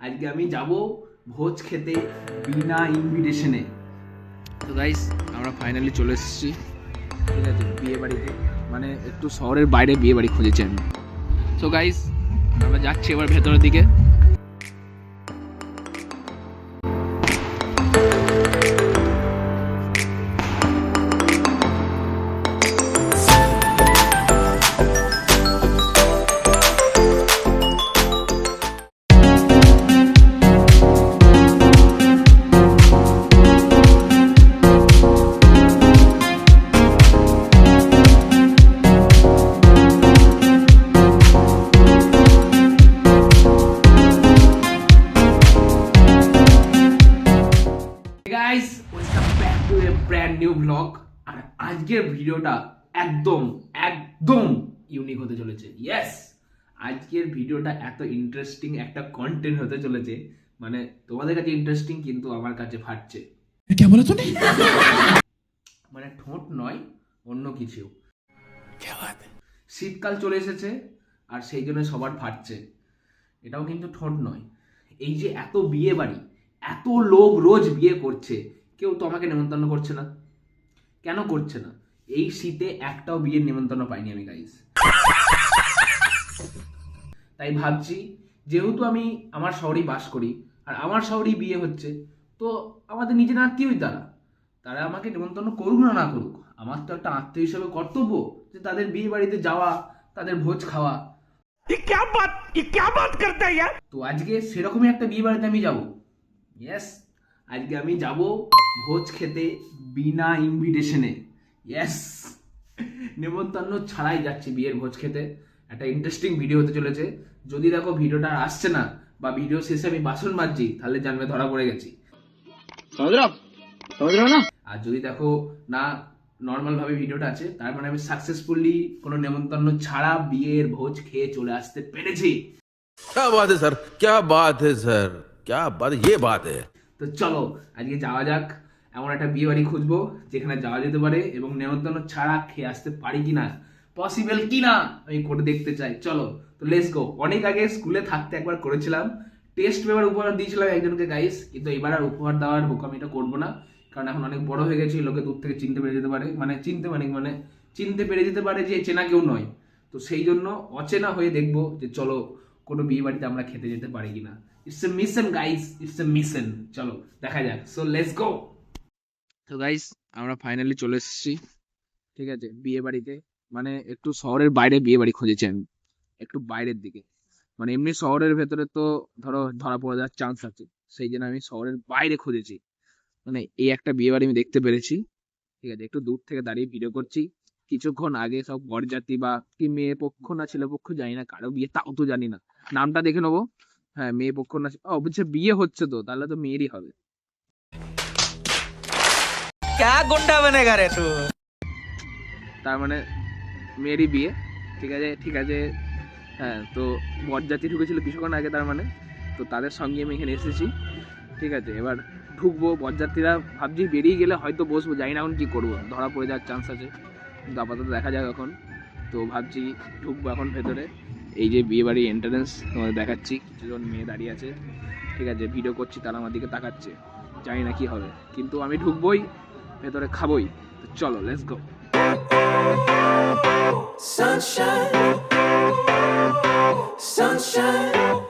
আজকে আমি যাব ভোজ খেতে বিনা ইনভিটেশনে তো গাইস আমরা ফাইনালি চলে এসেছি। ঠিক আছে, বিয়ে বাড়িতে। মানে একটু শহরের বাইরে বিয়ে বাড়ি খুঁজেছি আমি। তো গাইস আমরা যাচ্ছি এবার ভেতরের দিকে। ব্লগ আর আজকের ভিডিওটা একদম একদম ইউনিক হতে চলেছে। ইয়েস আজকের ভিডিওটা এত ইন্টারেস্টিং একটা কন্টেন্ট হতে চলেছে। মানে তোমাদের কাছে ইন্টারেস্টিং কিন্তু আমার কাছে ফাটছে। মানে ঠোঁট নয় অন্য কিছু। শীতকাল চলে এসেছে আর সেই জন্য সবার ফাটছে। এটাও কিন্তু ঠোঁট নয়। এই যে এত বিয়ে বাড়ি এত লোক রোজ বিয়ে করছে কেউ তো আমাকে নেমন্তন্ন করছে না। কেন করছে না? এই শীতে একটাও বিয়ের নিমন্ত্রণ পাইনি আমি গাইস তাই ভাবছি যেহেতু আমি আমার শহরেই বাস করি আর আমার শহরেই বিয়ে হচ্ছে তো আমাদের নিজের আত্মীয়ই তারা। তারা আমাকে নিমন্ত্রণ করুক না না করুক আমার তো একটা আত্মীয় হিসেবে কর্তব্য যে তাদের বিয়ে বাড়িতে যাওয়া তাদের ভোজ খাওয়া। তো আজকে সেরকমই একটা বিয়ে বাড়িতে আমি যাব। ইয়েস আজকে আমি যাব ভোজ খেতে বিনা ইনভিটেশনে ইয়েস নেমন্তন্ন ছাড়াই যাচ্ছি বিয়ের ভোজ খেতে একটা ইন্টারেস্টিং ভিডিও হতে চলেছে যদি দেখো ভিডিওটা আর আসছে না বা ভিডিও শেষে আমি বাসন মাজছি তাহলে জানবে ধরা পড়ে গেছি আর যদি দেখো না নর্মাল ভাবে ভিডিওটা আছে তার মানে আমি সাকসেসফুলি কোনো নেমন্তন্ন ছাড়া বিয়ের ভোজ খেয়ে চলে আসতে পেরেছি क्या बात है सर क्या बात है सर क्या बात ये बात है তো চলো, আজকে যাওয়া যাক। এমন একটা বিয়ে বাড়ি খুঁজবো, যেখানে যাওয়া যেতে পারে এবং নেমন্তন্ন ছাড়া খেয়ে আসতে পারি কিনা পসিবল কিনা, আমি করে দেখতে চাই। চলো, তো লেস গো অনেক আগে স্কুলে থাকতে একবার করেছিলাম। টেস্ট পেপার উপহার দিয়েছিলাম একজনকে গাইস কিন্তু এবার আর উপহার দেওয়ার বোকামিটা করব না, কারণ এখন অনেক বড় হয়ে গেছি, লোকে দূর থেকে চিনতে পেরে যেতে পারে। মানে চিনতে মানে মানে চিনতে পেরে যেতে পারে যে চেনা কেউ নয়। তো সেই জন্য অচেনা হয়ে দেখব যে চলো কোনো বিয়ে বাড়িতে আমরা খেতে যেতে পারি কিনা। It's a mission guys it's a mission চলো, দেখা যাক। সো লেটস গো তো গাইস আমরা ফাইনালি চলে এসেছি। ঠিক আছে বিয়ে বাড়িতে মানে একটু শহরের বাইরে বিয়ে বাড়ি খুঁজেছি আমি। একটু বাইরের দিকে। মানে এমনি শহরের ভেতরে তো ধরো, ধরা পড়ে যাওয়ার চান্স আছে। সেই জন্য আমি শহরের বাইরে খুঁজেছি। মানে এই একটা বিয়ে বাড়ি আমি দেখতে পেরেছি। ঠিক আছে, একটু দূর থেকে দাঁড়িয়ে ভিডিও করছি। কিছুক্ষণ আগে সব বরযাত্রী বা কি মেয়ে পক্ষ না ছেলে পক্ষ জানি না, কারও বিয়ে, তাও তো জানি না। নামটা দেখে নেব। হ্যাঁ মেয়ে পক্ষ না ও বলছে বিয়ে হচ্ছে তো তাহলে তো মেয়েরই হবে। ক্যা গুন্ডা বনে রে তু? তার মানে মেয়েরই বিয়ে। ঠিক আছে ঠিক আছে। হ্যাঁ তো বরযাত্রী ঢুকেছিল কিছুক্ষণ আগে তার মানে। তো তাদের সঙ্গে আমি এখানে এসেছি। ঠিক আছে এবার ঢুকবো বরযাত্রীরা। ভাবছি বেরিয়ে গেলে হয়তো বসবো জানি না এখন কী করব। ধরা পড়ে যাওয়ার চান্স আছে। কিন্তু আপাতত দেখা যাক এখন। তো ভাবছি ঢুকবো এখন ভেতরে। এই যে বিয়ে বাড়ির এন্ট্রান্স তোমাদের দেখাচ্ছি কিছুজন মেয়ে দাঁড়িয়ে আছে। ঠিক আছে ভিডিও করছি তারা আমার দিকে তাকাচ্ছে। জানি না কি হবে কিন্তু আমি ঢুকবই ভেতরে খাবই। চলো let's go sunshine, sunshine.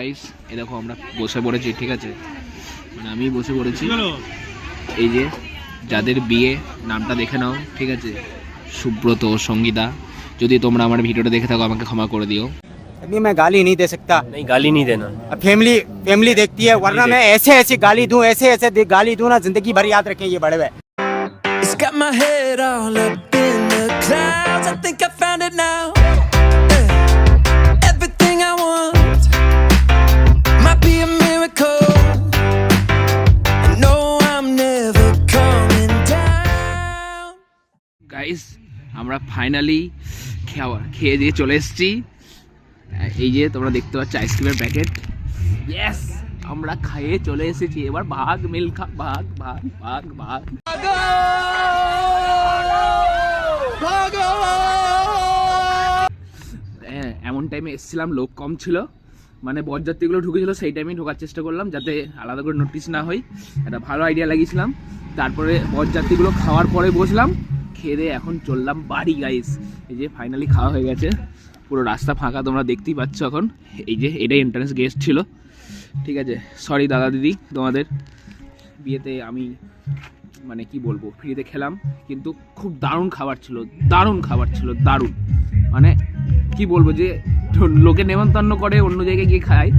Guys এই দেখো আমরা বসে পড়েছি ঠিক আছে মানে আমি বসে পড়েছি এই যে যাদের বিয়ে নামটা দেখে নাও ঠিক আছে সুব্রত সঙ্গীতা যদি তোমরা আমার ভিডিওটা দেখে থাকো আমাকে ক্ষমা করে দিও अभी मैं गाली नहीं दे सकता नहीं गाली नहीं देना अब फैमिली फैमिली देखती है वरना मैं ऐसे ऐसी गाली दूं ऐसे ऐसे दे- गाली दूं ना जिंदगी भर याद रखें ये बड़े हुए আমরা ফাইনালি খাওয়া খেয়ে দিয়ে চলে এসেছি। এই যে তোমরা দেখতে পাচ্ছ আইসক্রিমের প্যাকেট ইয়েস আমরা খাইয়ে চলে এসেছি। এবার ভাগ মিল্খা ভাগ ভাগ ভাগ ভাগ। হ্যাঁ, এমন টাইমে এসেছিলাম লোক কম ছিল। মানে বরযাত্রীগুলো ঢুকেছিল সেই টাইমেই ঢোকার চেষ্টা করলাম যাতে আলাদা করে নোটিশ না হয়। একটা ভালো আইডিয়া লাগিয়েছিলাম। তারপরে বরযাত্রীগুলো খাওয়ার পরে বসলাম। খেয়ে দিয়ে এখন চললাম বাড়ি গাইস এই যে ফাইনালি খাওয়া হয়ে গেছে। পুরো রাস্তা ফাঁকা, তোমরা দেখতেই পাচ্ছ এখন। এই যে এটাই এন্ট্রান্স গেস্ট ছিল। ঠিক আছে সরি দাদা দিদি, তোমাদের। বিয়েতে আমি মানে কি বলব, ফ্রিতে খেলাম, কিন্তু খুব দারুণ খাবার ছিল, দারুণ খাবার ছিল, দারুণ। মানে কি বলব যে লোকে নেমন্তন্ন করে, অন্য জায়গায় গিয়ে খায়,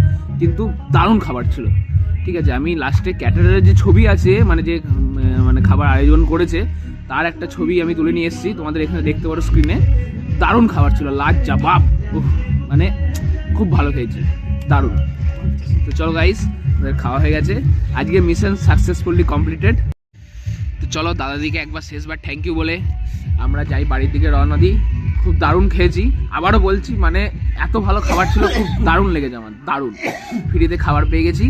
কিন্তু দারুণ খাবার ছিল। ঠিক আছে, আমি লাস্টে ক্যাটারের যে ছবি আছে মানে যে মানে খাবার আয়োজন করেছে তার একটা ছবি আমি তুলে নিয়ে এসেছি, তোমাদের এখানে দেখতে পারো স্ক্রিনে দারুণ খাবার ছিল লাজ জাবাব মানে খুব ভালো খেয়েছি, দারুণ। তো চলো গাইস খাওয়া হয়ে গেছে। আজকে মিশন সাকসেসফুলি কমপ্লিটেড তো চলো দাদাদিকে একবার শেষবার থ্যাংক ইউ বলে আমরা যাই বাড়ির দিকে রওনা দিই। খুব দারুণ খেয়েছি। আবারও বলছি মানে এত ভালো খাবার ছিল, খুব দারুণ লেগেছে আমার, দারুণ। ফ্রিতে খাবার পেয়ে গেছি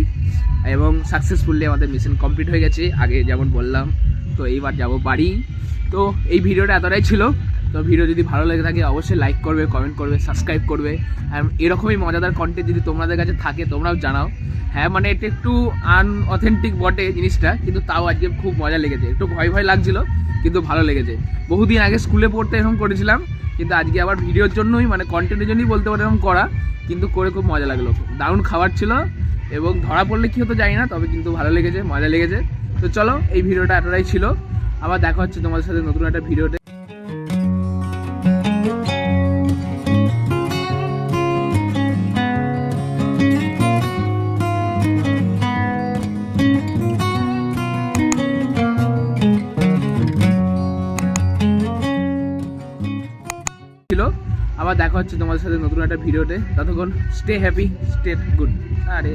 এবং সাকসেসফুলি আমাদের মিশন কমপ্লিট হয়ে গেছে। আগে যেমন বললাম তো এইবার যাব বাড়ি। তো এই ভিডিওটা এতটাই ছিল। তো ভিডিও যদি ভালো লেগে থাকে, অবশ্যই লাইক করবে কমেন্ট করবে সাবস্ক্রাইব করবে। আর এরকমই মজাদার কন্টেন্ট যদি তোমাদের কাছে থাকে, তোমরাও জানাও। হ্যাঁ মানে এটা একটু আনঅথেন্টিক বটে জিনিসটা, কিন্তু তাও আজকে খুব মজা লেগেছে। একটু ভয় ভয় লাগছিল, কিন্তু ভালো লেগেছে। বহুদিন আগে স্কুলে পড়তে এরকম করেছিলাম, কিন্তু আজকে আবার ভিডিওর জন্যই মানে কন্টেন্টের জন্যই বলতে পারো এরকম করা, কিন্তু করে খুব মজা লাগল। দারুণ খাবার ছিল, এবং ধরা পড়লে কি হতো জানি না, তবে কিন্তু ভালো লেগেছে, মজা লেগেছে। তো চলো, এই ভিডিওটা এতটাই ছিল। আবার দেখা হচ্ছে তোমাদের সাথে নতুন একটা ভিডিওতে। ছিল। আবার দেখা হচ্ছে তোমাদের সাথে নতুন একটা ভিডিওতে। ততক্ষণ স্টে হ্যাপি স্টে গুড আরে।